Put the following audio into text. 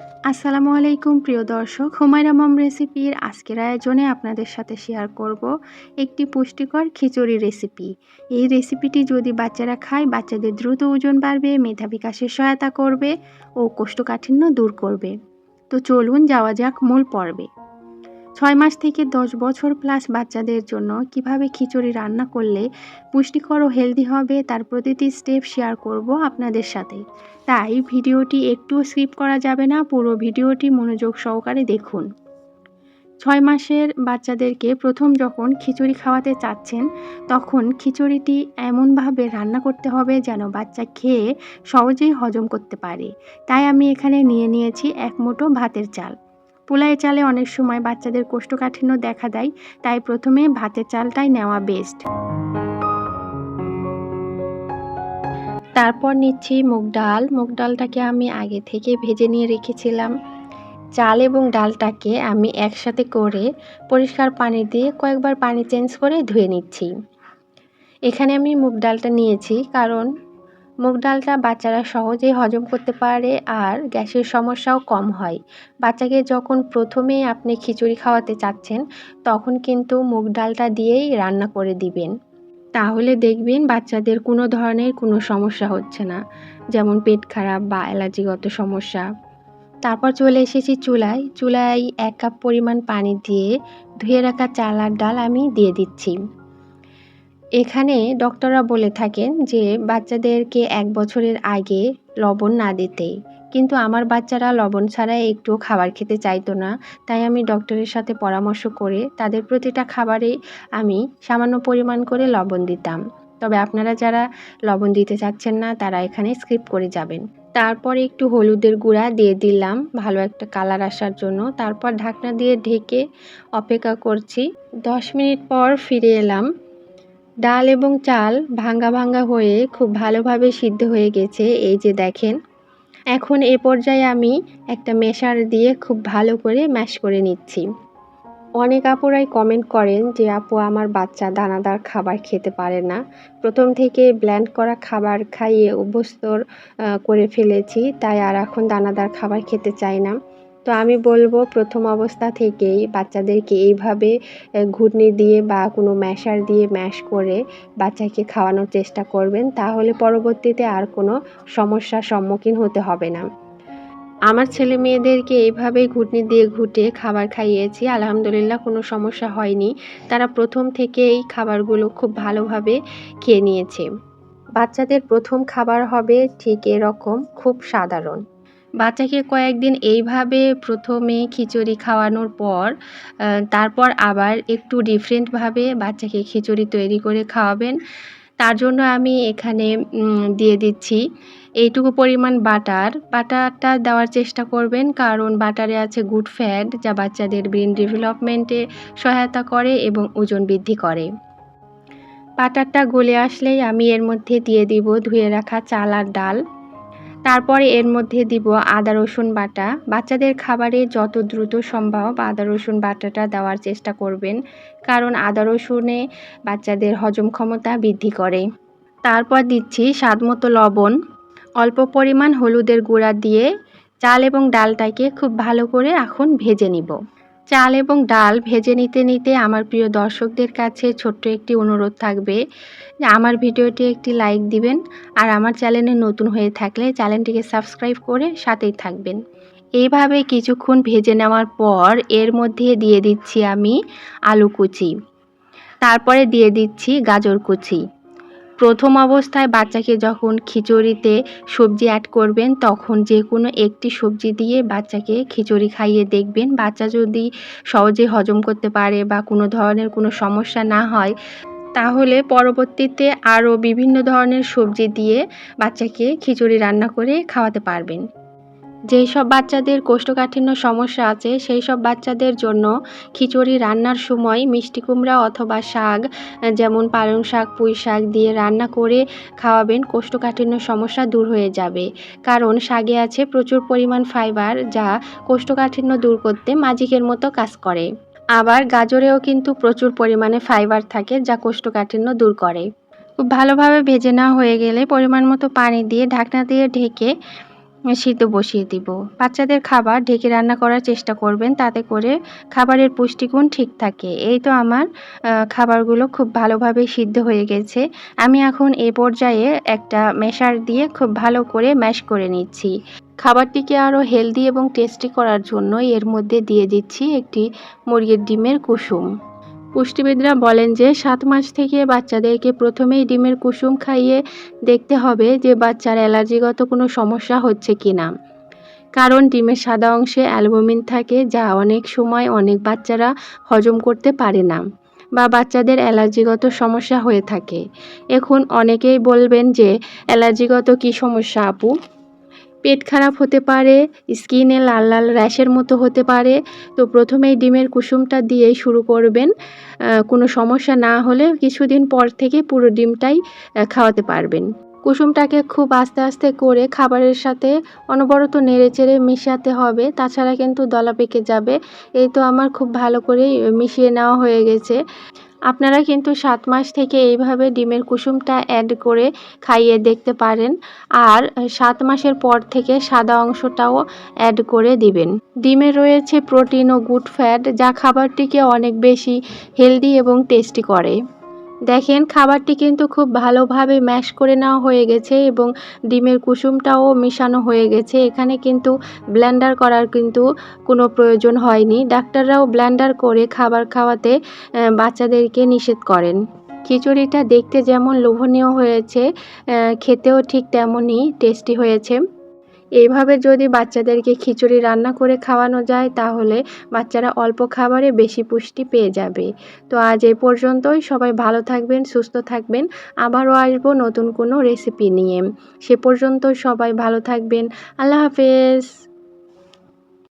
আসসালামু আলাইকুম, প্রিয় দর্শক। হুমায়রা মম রেসিপির আজকের আয়োজনে আপনাদের সাথে শেয়ার করব একটি পুষ্টিকর খিচুড়ি রেসিপি। এই রেসিপিটি যদি বাচ্চারা খায়, বাচ্চাদের দ্রুত ওজন বাড়বে মেধা বিকাশে সহায়তা করবে ও কোষ্ঠকাঠিন্য দূর করবে। তো চলুন যাওয়া যাক মূল পর্বে। ছয় মাস থেকে দশ বছর প্লাস বাচ্চাদের জন্য কীভাবে খিচুড়ি রান্না করলে পুষ্টিকর ও হেলদি হবে তার প্রতিটি স্টেপ শেয়ার করব আপনাদের সাথে। তাই ভিডিওটি একটুও স্কিপ করা যাবে না, পুরো ভিডিওটি মনোযোগ সহকারে দেখুন। ছয় মাসের বাচ্চাদেরকে প্রথম যখন খিচুড়ি খাওয়াতে চাচ্ছেন, তখন খিচুড়িটি এমনভাবে রান্না করতে হবে যেন বাচ্চা খেয়ে সহজেই হজম করতে পারে। তাই আমি এখানে নিয়ে নিয়েছি এক মুঠো ভাতের চাল। পোলাই চালে অনেক সময় বাচ্চাদের কোষ্ঠকাঠিন্য দেখা দেয়, তাই প্রথমে ভাতের চালটাই নেওয়া বেস্ট তারপর নিচ্ছি মুগ ডাল। মুগ ডালটাকে আমি আগে থেকে ভেজে নিয়ে রেখেছিলাম। চাল এবং ডালটাকে আমি একসাথে করে পরিষ্কার পানি দিয়ে কয়েকবার পানি চেঞ্জ করে ধুয়ে নিচ্ছি। এখানে আমি মুগ ডালটা নিয়েছি, কারণ মুগ ডালটা বাচ্চারা সহজেই হজম করতে পারে আর গ্যাসের সমস্যাও কম হয়। বাচ্চাকে যখন প্রথমে আপনি খিচুড়ি খাওয়াতে চাচ্ছেন, তখন কিন্তু মুগ ডালটা দিয়েই রান্না করে দিবেন। তাহলে দেখবেন বাচ্চাদের কোনো ধরনের কোনো সমস্যা হচ্ছে না। যেমন পেট খারাপ বা অ্যালার্জিগত সমস্যা। তারপর চলে এসেছি চুলায়। চুলায় এক কাপ পরিমাণ পানি দিয়ে ধুয়ে রাখা চাল আর ডাল আমি দিয়ে দিচ্ছি। এখানে ডক্টররা বলে থাকেন যে বাচ্চাদেরকে এক বছরের আগে লবণ না দিতে কিন্তু আমার বাচ্চারা লবণ ছাড়া একটুও খাবার খেতে চাইতো না। তাই আমি ডক্টরের সাথে পরামর্শ করে তাদের প্রতিটা খাবারে আমি সামান্য পরিমাণ করে লবণ দিতাম। তবে আপনারা যারা লবণ দিতে চাচ্ছেন না, তারা এখানে স্কিপ করে যাবেন। তারপর একটু হলুদের গুঁড়া দিয়ে দিলাম ভালো একটা কালার আসার জন্য। তারপর ঢাকনা দিয়ে ঢেকে অপেক্ষা করছি। দশ মিনিট পর ফিরে এলাম। ডাল এবং চাল ভাঙ্গা ভাঙ্গা হয়ে খুব ভালোভাবে সিদ্ধ হয়ে গেছে, এই যে দেখেন। এখন এ পর্যায়ে আমি একটা মেশার দিয়ে খুব ভালো করে ম্যাশ করে নিচ্ছি। অনেক আপুরাই কমেন্ট করেন যে, আপু, আমার বাচ্চা দানাদার খাবার খেতে পারে না। প্রথম থেকে ব্ল্যান্ড করা খাবার খাইয়ে অভ্যস্ত করে ফেলেছি, তাই আর এখন দানাদার খাবার খেতে চাই না। তো আমি বলব প্রথম অবস্থা থেকেই বাচ্চাদেরকে এইভাবে ঘুটনি দিয়ে বা কোনো ম্যাশার দিয়ে ম্যাশ করে বাচ্চাকে খাওয়ানোর চেষ্টা করবেন। তাহলে পরবর্তীতে আর কোনো সমস্যার সম্মুখীন হতে হবে না। আমার ছেলে মেয়েদেরকে এইভাবেই ঘুটনি দিয়ে ঘুটে খাবার খাইয়েছি। আলহামদুলিল্লাহ কোনো সমস্যা হয়নি। তারা প্রথম থেকে এই খাবারগুলো খুব ভালোভাবে খেয়ে নিয়েছে। বাচ্চাদের প্রথম খাবার হবে ঠিক এরকম, খুব সাধারণ। বাচ্চাকে কয়েকদিন এইভাবে প্রথমে খিচুড়ি খাওয়ানোর পর তারপর আবার একটু ডিফারেন্টভাবে বাচ্চাকে খিচুড়ি তৈরি করে খাওয়াবেন। তার জন্য আমি এখানে দিয়ে দিচ্ছি এইটুকু পরিমাণ বাটার। বাটারটা দেওয়ার চেষ্টা করবেন কারণ বাটারে আছে গুড ফ্যাট যা বাচ্চাদের ব্রেন ডেভেলপমেন্টে সহায়তা করে এবং ওজন বৃদ্ধি করে। বাটারটা গলে আসলেই আমি এর মধ্যে দিয়ে দিব ধুয়ে রাখা চাল আর ডাল। তারপরে এর মধ্যে দিব আদা, রসুন বাটা। বাচ্চাদের খাবারে যত দ্রুত সম্ভব আদা, রসুন বাটাটা দেওয়ার চেষ্টা করবেন, কারণ আদা, রসুনে বাচ্চাদের হজম ক্ষমতা বৃদ্ধি করে। তারপর দিচ্ছি স্বাদ মতো লবণ। অল্প পরিমাণ হলুদের গুঁড়া দিয়ে চাল এবং ডালটাকে খুব ভালো করে এখন ভেজে নিব। চাল এবং ডাল ভেজে নিতে নিতে আমার প্রিয় দর্শকদের কাছে ছোট্ট একটি অনুরোধ থাকবে আমার ভিডিওটি একটি লাইক দিবেন আর আমার চ্যানেলে নতুন হয়ে থাকলে চ্যানেলটিকে সাবস্ক্রাইব করে সাথেই থাকবেন। এইভাবে কিছুক্ষণ ভেজে নেওয়ার পর এর মধ্যে দিয়ে দিচ্ছি আমি আলু কুচি, তারপরে দিয়ে দিচ্ছি গাজর কুচি। প্রথম অবস্থায় বাচ্চাকে যখন খিচুড়িতে সবজি অ্যাড করবেন, তখন যে কোনো একটি সবজি দিয়ে বাচ্চাকে খিচুড়ি খাইয়ে দেখবেন। বাচ্চা যদি সহজে হজম করতে পারে বা কোনো ধরনের কোনো সমস্যা না হয়, তাহলে পরবর্তীতে আরও বিভিন্ন ধরনের সবজি দিয়ে বাচ্চাকে খিচুড়ি রান্না করে খাওয়াতে পারবেন। যেই সব বাচ্চাদের কোষ্ঠকাঠিন্য সমস্যা আছে সেই সব বাচ্চাদের জন্য খিচুড়ি রান্নার সময় মিষ্টি কুমড়া অথবা শাক যেমন পালং শাক, পুঁই শাক দিয়ে রান্না করে খাওয়াবেন, কোষ্ঠকাঠিন্য সমস্যা দূর হয়ে যাবে। কারণ শাকে আছে প্রচুর পরিমাণ ফাইবার যা কোষ্ঠকাঠিন্য দূর করতে ম্যাজিকের মতো কাজ করে। আবার গাজরেও কিন্তু প্রচুর পরিমাণে ফাইবার থাকে যা কোষ্ঠকাঠিন্য দূর করে। খুব ভালোভাবে ভেজে নেওয়া হয়ে গেলে পরিমাণ মতো পানি দিয়ে ঢাকনা দিয়ে ঢেকে সিদ্ধ বসিয়ে দিব। বাচ্চাদের খাবার ঢেকে রান্না করার চেষ্টা করবেন, তাতে করে খাবারের পুষ্টিগুণ ঠিক থাকে। এই তো আমার খাবারগুলো খুব ভালোভাবে সিদ্ধ হয়ে গেছে। আমি এখন এ পর্যায়ে একটা মেশার দিয়ে খুব ভালো করে ম্যাশ করে নিচ্ছি। খাবারটিকে আরও হেলদি এবং টেস্টি করার জন্য এর মধ্যে দিয়ে দিচ্ছি একটি মুরগির ডিমের কুসুম। পুষ্টিবিদরা বলেন যে, সাত মাস থেকে বাচ্চাদেরকে প্রথমেই ডিমের কুসুম খাইয়ে দেখতে হবে যে বাচ্চার অ্যালার্জিগত কোনো সমস্যা হচ্ছে কি না। কারণ ডিমের সাদা অংশে অ্যালবুমিন থাকে, যা অনেক সময় অনেক বাচ্চারা হজম করতে পারে না বা বাচ্চাদের অ্যালার্জিগত সমস্যা হয়ে থাকে। এখন অনেকেই বলবেন যে, অ্যালার্জিগত কী সমস্যা আপু? পেট খারাপ হতে পারে, স্কিনে লাল লাল র্যাশের মতো হতে পারে। তো প্রথমেই ডিমের কুসুমটা দিয়েই শুরু করবেন। কোনো সমস্যা না হলে কিছুদিন পর থেকে পুরো ডিমটাই খাওয়াতে পারবেন। কুসুমটাকে খুব আস্তে আস্তে করে খাবারের সাথে অনবরত নেড়ে চেড়ে মিশাতে হবে। তাছাড়া কিন্তু দলা পেকে যাবে। এই তো আমার খুব ভালো করেই মিশিয়ে নেওয়া হয়ে গেছে। আপনারা কিন্তু সাত মাস থেকে এইভাবে ডিমের কুসুমটা অ্যাড করে খাইয়ে দেখতে পারেন। আর সাত মাসের পর থেকে সাদা অংশটাও অ্যাড করে দিবেন। ডিমে রয়েছে প্রোটিন ও গুড ফ্যাট যা খাবারটিকে অনেক বেশি হেলদি এবং টেস্টি করে। দেখেন, খাবারটি কিন্তু খুব ভালোভাবে ম্যাশ করে নেওয়া হয়ে গেছে এবং ডিমের কুসুমটাও মিশানো হয়ে গেছে। এখানে কিন্তু ব্লেন্ডার করার কিন্তু কোনো প্রয়োজন হয়নি। ডাক্তাররাও ব্লেন্ডার করে খাবার খাওয়াতে বাচ্চাদেরকে নিষেধ করেন। খিচুড়িটা দেখতে যেমন লোভনীয় হয়েছে খেতেও ঠিক তেমনই টেস্টি হয়েছে। এইভাবে যদি বাচ্চাদেরকে খিচুড়ি রান্না করে খাওয়ানো যায়, তাহলে বাচ্চারা অল্প খাবারে বেশি পুষ্টি পেয়ে যাবে। তো আজ এই পর্যন্তই। সবাই ভালো থাকবেন, সুস্থ থাকবেন। আবারও আসব নতুন কোনো রেসিপি নিয়ে। সে পর্যন্ত সবাই ভালো থাকবেন। আল্লাহ হাফেজ।